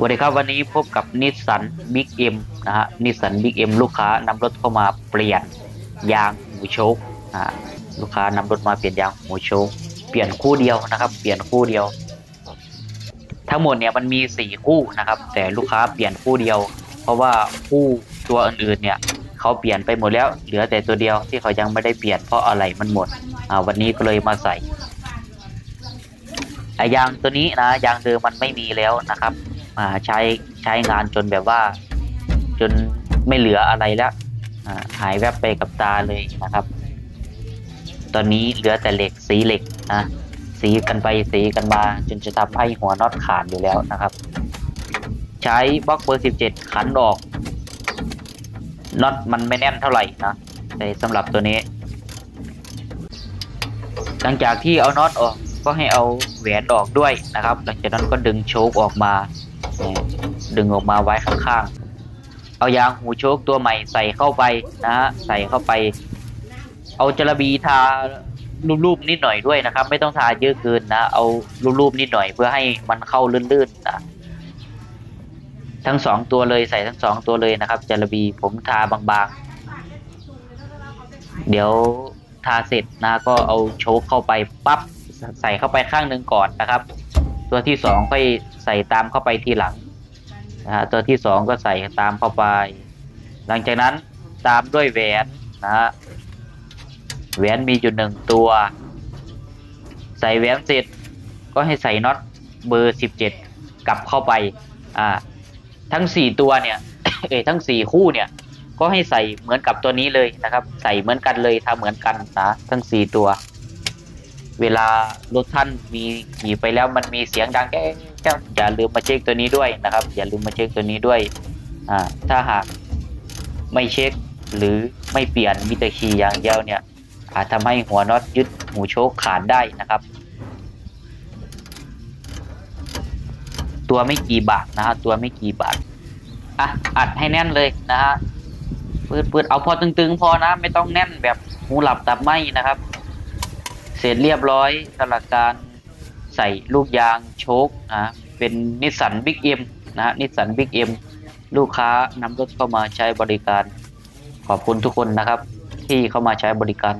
สวัสดีครับวันนี้พบกับนิสสันบิ๊กเอ็มนะฮะนิสสันบิ๊กเอ็มลูกค้านำรถเข้ามาเปลี่ยนยางหูโชคอ่าลูกค้านำรถมาเปลี่ยนยางหูโชคเปลี่ยนคู่เดียวนะครับ เปลี่ยนคู่เดียว ทั้งหมดเนี่ยมันมีสี่คู่นะครับ แต่ลูกค้าเปลี่ยนคู่เดียว เพราะว่าคู่ตัวอื่นๆเนี่ยเขาเปลี่ยนไปหมดแล้ว เหลือแต่ตัวเดียวที่เขายังไม่ได้เปลี่ยนเพราะอะไรมันหมดอ่าวันนี้ก็เลยมาใส่ไอยางตัวนี้นะยางเดิมมันไม่มีแล้วนะครับ่าใช้ใช้งานจนแบบว่า จนไม่เหลืออะไรแล้วหายแวบไปกับตาเลยนะครับ ตอนนี้เหลือแต่เหล็กสีเหล็กนะสีกันไปสีกันมาจนจะทำให้หัวน็อตขาดอยู่แล้วนะครับ ใช้บล็อกเบอร์สิบเจ็ดขันออกน็อตมันไม่แน่นเท่าไหร่นะแต่สำหรับตัวนี้ หลังจากที่เอาน็อตออกก็ให้เอาแหวนออกด้วยนะครับ หลังจากนั้นก็ดึงโชคออกมา ดึงออกมาไว้ข้างๆ เอายางหูโชคตัวใหม่ใส่เข้าไปนะฮะใส่เข้าไป เอาจระบีทารูปๆนิดหน่อยด้วยนะครับ ไม่ต้องทาเยอะเกินนะ เอารูปๆนิดหน่อยเพื่อให้มันเข้าลื่นๆนะทั้งสองตัวเลยใส่ทั้งสองตัวเลยนะครับจระบีผมทาบางๆ เดี๋ยวทาเสร็จนะก็เอาโชคเข้าไปปั๊บใส่เข้าไปข้างหนึ่งก่อนนะครับ ตัวที่สองค่อยใส่ตามเข้าไปทีหลังนะฮะตัวที่สองก็ใส่ตามเข้าไป หลังจากนั้นตามด้วยแหวนนะฮะแหวนมีอยู่หนึ่งตัว ใส่แหวนเสร็จก็ให้ใส่น็อตเบอร์สิบเจ็ดกลับเข้าไปอ่าทั้งสี่ตัวเนี่ยเอยทั้งสี่คู่เนี่ยก็ให้ใส่เหมือนกับตัวนี้เลยนะครับ ใส่เหมือนกันเลยทำเหมือนกันนะทั้งสี่ตัว เวลารถท่านมีขี่ไปแล้วมันมีเสียงดังแก๊กแก๊กอย่าลืมมาเช็คตัวนี้ด้วยนะครับ อย่าลืมมาเช็คตัวนี้ด้วยอ่าถ้าหากไม่เช็คหรือไม่เปลี่ยนมิเตอร์คีย์อย่างเดียวเนี่ย อาจทำให้หัวน็อตยึดหูโชคขาดได้นะครับ ตัวไม่กี่บาทนะฮะตัวไม่กี่บาทอะอัดให้แน่นเลยนะฮะปืดปืดเอาพอตึงๆ พอนะ ไม่ต้องแน่นแบบหูหลับตับไหมนะครับ เสร็จเรียบร้อยสำหรับการใส่ลูกยางโชคนะเป็นนิสสันบิ๊กเอ็มนะฮะนิสสันบิ๊กเอ็มลูกค้านำรถเข้ามาใช้บริการ ขอบคุณทุกคนนะครับ ที่เข้ามาใช้บริการ